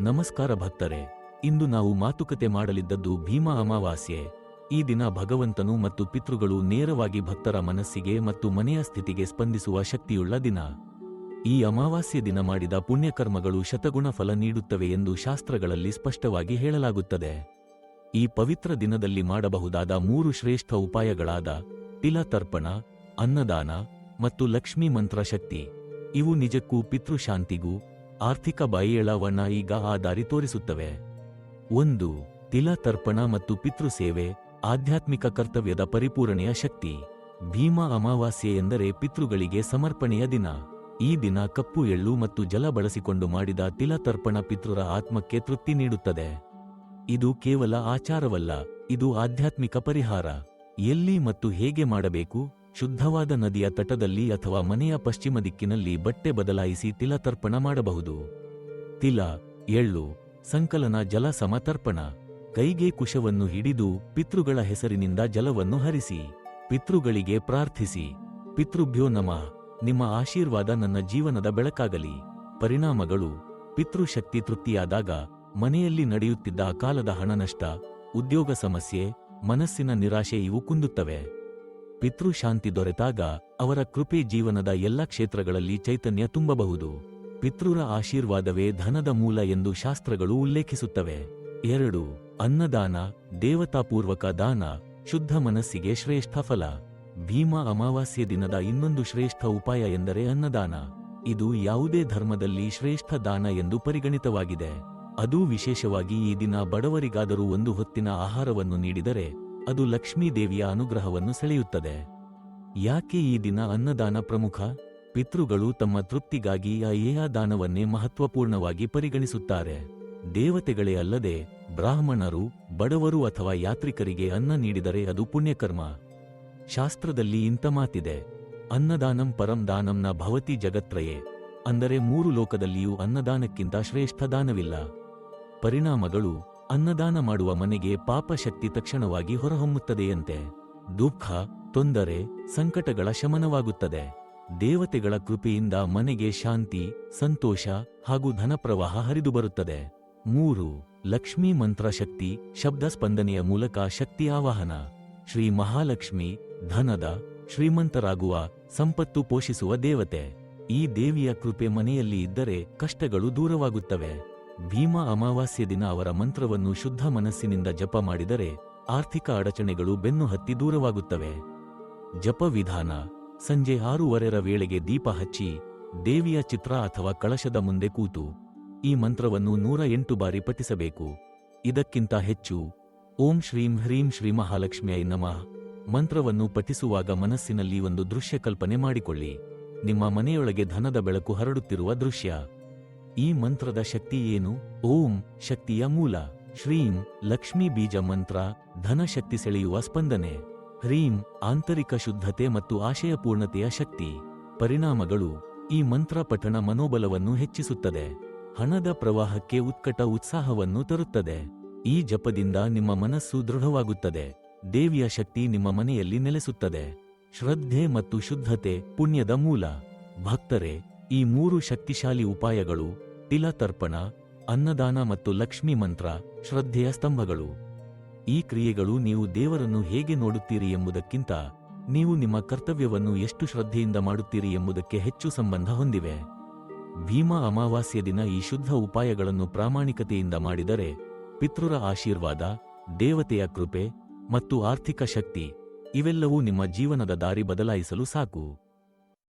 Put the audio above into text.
ನಮಸ್ಕಾರ ಭಕ್ತರೇ, ಇಂದು ನಾವು ಮಾತುಕತೆ ಮಾಡಲಿದ್ದದ್ದು ಭೀಮಾ ಅಮಾವಾಸ್ಯೆ. ಈ ದಿನ ಭಗವಂತನು ಮತ್ತು ಪಿತೃಗಳು ನೇರವಾಗಿ ಭಕ್ತರ ಮನಸ್ಸಿಗೆ ಮತ್ತು ಮನೆಯ ಸ್ಥಿತಿಗೆ ಸ್ಪಂದಿಸುವ ಶಕ್ತಿಯುಳ್ಳ ದಿನ. ಈ ಅಮಾವಾಸ್ಯೆ ದಿನ ಮಾಡಿದ ಪುಣ್ಯಕರ್ಮಗಳು ಶತಗುಣ ಫಲ ನೀಡುತ್ತವೆ ಎಂದು ಶಾಸ್ತ್ರಗಳಲ್ಲಿ ಸ್ಪಷ್ಟವಾಗಿ ಹೇಳಲಾಗುತ್ತದೆ. ಈ ಪವಿತ್ರ ದಿನದಲ್ಲಿ ಮಾಡಬಹುದಾದ ಮೂರು ಶ್ರೇಷ್ಠ ಉಪಾಯಗಳಾದ ತಿಲತರ್ಪಣ, ಅನ್ನದಾನ ಮತ್ತು ಲಕ್ಷ್ಮೀ ಮಂತ್ರ ಶಕ್ತಿ ಇವು ನಿಜಕ್ಕೂ ಪಿತೃಶಾಂತಿಗೂ ಆರ್ಥಿಕ ಬಾಯಿಯಳವನ್ನ ಈಗ ಆ ದಾರಿ ತೋರಿಸುತ್ತವೆ. ಒಂದು, ತಿಲ ತರ್ಪಣ ಮತ್ತು ಪಿತೃಸೇವೆ ಆಧ್ಯಾತ್ಮಿಕ ಕರ್ತವ್ಯದ ಪರಿಪೂರಣೆಯ ಶಕ್ತಿ. ಭೀಮಾ ಅಮಾವಾಸ್ಯೆ ಎಂದರೆ ಪಿತೃಗಳಿಗೆ ಸಮರ್ಪಣೆಯ ದಿನ. ಈ ದಿನ ಕಪ್ಪು, ಎಳ್ಳು ಮತ್ತು ಜಲ ಬಳಸಿಕೊಂಡು ಮಾಡಿದ ತಿಲ ತರ್ಪಣ ಪಿತೃರ ಆತ್ಮಕ್ಕೆ ತೃಪ್ತಿ ನೀಡುತ್ತದೆ. ಇದು ಕೇವಲ ಆಚಾರವಲ್ಲ, ಇದು ಆಧ್ಯಾತ್ಮಿಕ ಪರಿಹಾರ. ಎಲ್ಲಿ ಮತ್ತು ಹೇಗೆ ಮಾಡಬೇಕು? ಶುದ್ಧವಾದ ನದಿಯ ತಟದಲ್ಲಿ ಅಥವಾ ಮನೆಯ ಪಶ್ಚಿಮ ದಿಕ್ಕಿನಲ್ಲಿ ಬಟ್ಟೆ ಬದಲಾಯಿಸಿ ತಿಲ ತರ್ಪಣ ಮಾಡಬಹುದು. ತಿಲ, ಎಳ್ಳು, ಸಂಕಲನ ಜಲ ಸಮತರ್ಪಣ, ಕೈಗೆ ಕುಶವನ್ನು ಹಿಡಿದು ಪಿತೃಗಳ ಹೆಸರಿನಿಂದ ಜಲವನ್ನು ಹರಿಸಿ, ಪಿತೃಗಳಿಗೆ ಪ್ರಾರ್ಥಿಸಿ, ಪಿತೃಭ್ಯೋ ನಮ, ನಿಮ್ಮ ಆಶೀರ್ವಾದ ನನ್ನ ಜೀವನದ ಬೆಳಕಾಗಲಿ. ಪರಿಣಾಮಗಳು, ಪಿತೃಶಕ್ತಿ ತೃಪ್ತಿಯಾದಾಗ ಮನೆಯಲ್ಲಿ ನಡೆಯುತ್ತಿದ್ದ ಅಕಾಲದ ಹಣನಷ್ಟ, ಉದ್ಯೋಗ ಸಮಸ್ಯೆ, ಮನಸ್ಸಿನ ನಿರಾಶೆ ಇವು ಕುಂದುತ್ತವೆ. ಪಿತೃಶಾಂತಿ ದೊರೆತಾಗ ಅವರ ಕೃಪೆ ಜೀವನದ ಎಲ್ಲ ಕ್ಷೇತ್ರಗಳಲ್ಲಿ ಚೈತನ್ಯ ತುಂಬಬಹುದು. ಪಿತೃರ ಆಶೀರ್ವಾದವೇ ಧನದ ಮೂಲ ಎಂದು ಶಾಸ್ತ್ರಗಳು ಉಲ್ಲೇಖಿಸುತ್ತವೆ. ಎರಡು, ಅನ್ನದಾನ, ದೇವತಾಪೂರ್ವಕ ದಾನ, ಶುದ್ಧ ಮನಸ್ಸಿಗೆ ಶ್ರೇಷ್ಠ ಫಲ. ಭೀಮಾ ಅಮಾವಾಸ್ಯೆ ದಿನದ ಇನ್ನೊಂದು ಶ್ರೇಷ್ಠ ಉಪಾಯ ಎಂದರೆ ಅನ್ನದಾನ. ಇದು ಯಾವುದೇ ಧರ್ಮದಲ್ಲಿ ಶ್ರೇಷ್ಠ ದಾನ ಎಂದು ಪರಿಗಣಿತವಾಗಿದೆ. ಅದೂ ವಿಶೇಷವಾಗಿ ಈ ದಿನ ಬಡವರಿಗಾದರೂ ಒಂದು ಹೊತ್ತಿನ ಆಹಾರವನ್ನು ನೀಡಿದರೆ ಅದು ಲಕ್ಷ್ಮೀದೇವಿಯ ಅನುಗ್ರಹವನ್ನು ಸೆಳೆಯುತ್ತದೆ. ಯಾಕೆ ಈ ದಿನ ಅನ್ನದಾನ ಪ್ರಮುಖ? ಪಿತೃಗಳು ತಮ್ಮ ತೃಪ್ತಿಗಾಗಿ ಆ ದಾನವನ್ನೇ ಮಹತ್ವಪೂರ್ಣವಾಗಿ ಪರಿಗಣಿಸುತ್ತಾರೆ. ದೇವತೆಗಳೇ ಅಲ್ಲದೆ ಬ್ರಾಹ್ಮಣರು, ಬಡವರು ಅಥವಾ ಯಾತ್ರಿಕರಿಗೆ ಅನ್ನ ನೀಡಿದರೆ ಅದು ಪುಣ್ಯಕರ್ಮ. ಶಾಸ್ತ್ರದಲ್ಲಿ ಇಂಥ ಮಾತಿದೆ. ಅನ್ನದಾನಂ ಪರಂ ದಾನಂನ ಭವತಿ ಜಗತ್ರಯೇ. ಅಂದರೆ ಮೂರು ಲೋಕದಲ್ಲಿಯೂ ಅನ್ನದಾನಕ್ಕಿಂತ ಶ್ರೇಷ್ಠ ದಾನವಿಲ್ಲ. ಪರಿಣಾಮಗಳು ಅನ್ನದಾನ ಮಾಡುವ ಮನೆಗೆ ಪಾಪಶಕ್ತಿ ತಕ್ಷಣವಾಗಿ ಹೊರಹೊಮ್ಮುತ್ತದೆಯಂತೆ. ದುಃಖ, ತೊಂದರೆ, ಸಂಕಟಗಳ ಶಮನವಾಗುತ್ತದೆ. ದೇವತೆಗಳ ಕೃಪೆಯಿಂದ ಮನೆಗೆ ಶಾಂತಿ, ಸಂತೋಷ ಹಾಗೂ ಧನಪ್ರವಾಹ ಹರಿದು ಬರುತ್ತದೆ ಮೂರು, ಲಕ್ಷ್ಮೀ ಮಂತ್ರ ಶಕ್ತಿ, ಶಬ್ದ ಸ್ಪಂದನೆಯ ಮೂಲಕ ಶಕ್ತಿ ಆವಾಹನ. ಶ್ರೀ ಮಹಾಲಕ್ಷ್ಮಿ, ಧನದ, ಶ್ರೀಮಂತರಾಗುವ, ಸಂಪತ್ತು ಪೋಷಿಸುವ ದೇವತೆ. ಈ ದೇವಿಯ ಕೃಪೆ ಮನೆಯಲ್ಲಿ ಇದ್ದರೆ ಕಷ್ಟಗಳು ದೂರವಾಗುತ್ತವೆ. ಭೀಮಾ ಅಮಾವಾಸ್ಯೆ ದಿನ ಅವರ ಮಂತ್ರವನ್ನು ಶುದ್ಧ ಮನಸ್ಸಿನಿಂದ ಜಪ ಮಾಡಿದರೆ ಆರ್ಥಿಕ ಅಡಚಣೆಗಳು ಬೆನ್ನು ಹತ್ತಿ ದೂರವಾಗುತ್ತವೆ. ಜಪ ವಿಧಾನ, ಸಂಜೆ ಆರೂವರೆರ ವೇಳೆಗೆ ದೀಪ ಹಚ್ಚಿ ದೇವಿಯ ಚಿತ್ರ ಅಥವಾ ಕಳಶದ ಮುಂದೆ ಕೂತು ಈ ಮಂತ್ರವನ್ನು ನೂರ ಎಂಟು ಬಾರಿ ಪಠಿಸಬೇಕು. ಇದಕ್ಕಿಂತ ಹೆಚ್ಚು, ಓಂ ಶ್ರೀಂ ಹ್ರೀಂ ಶ್ರೀ ಮಹಾಲಕ್ಷ್ಮಿಯ ನಮಃ. ಮಂತ್ರವನ್ನು ಪಠಿಸುವಾಗ ಮನಸ್ಸಿನಲ್ಲಿ ಒಂದು ದೃಶ್ಯ ಕಲ್ಪನೆ ಮಾಡಿಕೊಳ್ಳಿ. ನಿಮ್ಮ ಮನೆಯೊಳಗೆ ಧನದ ಬೆಳಕು ಹರಡುತ್ತಿರುವ ದೃಶ್ಯ. ಈ ಮಂತ್ರದ ಶಕ್ತಿ ಏನು? ಓಂ ಶಕ್ತಿಯ ಮೂಲ. ಶ್ರೀಂ ಲಕ್ಷ್ಮೀ ಬೀಜ ಮಂತ್ರ, ಧನ ಶಕ್ತಿ ಸೆಳೆಯುವ ಸ್ಪಂದನೆ. ಹ್ರೀಂ ಆಂತರಿಕ ಶುದ್ಧತೆ ಮತ್ತು ಆಶಯಪೂರ್ಣತೆಯ ಶಕ್ತಿ. ಪರಿಣಾಮಗಳು. ಈ ಮಂತ್ರ ಪಠಣ ಮನೋಬಲವನ್ನು ಹೆಚ್ಚಿಸುತ್ತದೆ. ಹಣದ ಪ್ರವಾಹಕ್ಕೆ ಉತ್ಕಟ ಉತ್ಸಾಹವನ್ನು ತರುತ್ತದೆ. ಈ ಜಪದಿಂದ ನಿಮ್ಮ ಮನಸ್ಸು ದೃಢವಾಗುತ್ತದೆ. ದೇವಿಯ ಶಕ್ತಿ ನಿಮ್ಮ ಮನೆಯಲ್ಲಿ ನೆಲೆಸುತ್ತದೆ. ಶ್ರದ್ಧೆ ಮತ್ತು ಶುದ್ಧತೆ ಪುಣ್ಯದ ಮೂಲ. ಭಕ್ತರೆ, ಈ ಮೂರು ಶಕ್ತಿಶಾಲಿ ಉಪಾಯಗಳು ತಿಲ ತರ್ಪಣ, ಅನ್ನದಾನ ಮತ್ತು ಲಕ್ಷ್ಮಿ ಮಂತ್ರ, ಶ್ರದ್ಧೆಯ ಸ್ತಂಭಗಳು. ಈ ಕ್ರಿಯೆಗಳು ನೀವು ದೇವರನ್ನು ಹೇಗೆ ನೋಡುತ್ತೀರಿ ಎಂಬುದಕ್ಕಿಂತ ನೀವು ನಿಮ್ಮ ಕರ್ತವ್ಯವನ್ನು ಎಷ್ಟು ಶ್ರದ್ಧೆಯಿಂದ ಮಾಡುತ್ತೀರಿ ಎಂಬುದಕ್ಕೆ ಹೆಚ್ಚು ಸಂಬಂಧ ಹೊಂದಿವೆ. ಭೀಮಾ ಅಮಾವಾಸ್ಯ ದಿನ ಈ ಶುದ್ಧ ಉಪಾಯಗಳನ್ನು ಪ್ರಾಮಾಣಿಕತೆಯಿಂದ ಮಾಡಿದರೆ ಪಿತೃರ ಆಶೀರ್ವಾದ, ದೇವತೆಯ ಕೃಪೆ ಮತ್ತು ಆರ್ಥಿಕ ಶಕ್ತಿ ಇವೆಲ್ಲವೂ ನಿಮ್ಮ ಜೀವನದ ದಾರಿ ಬದಲಾಯಿಸಲು ಸಾಕು.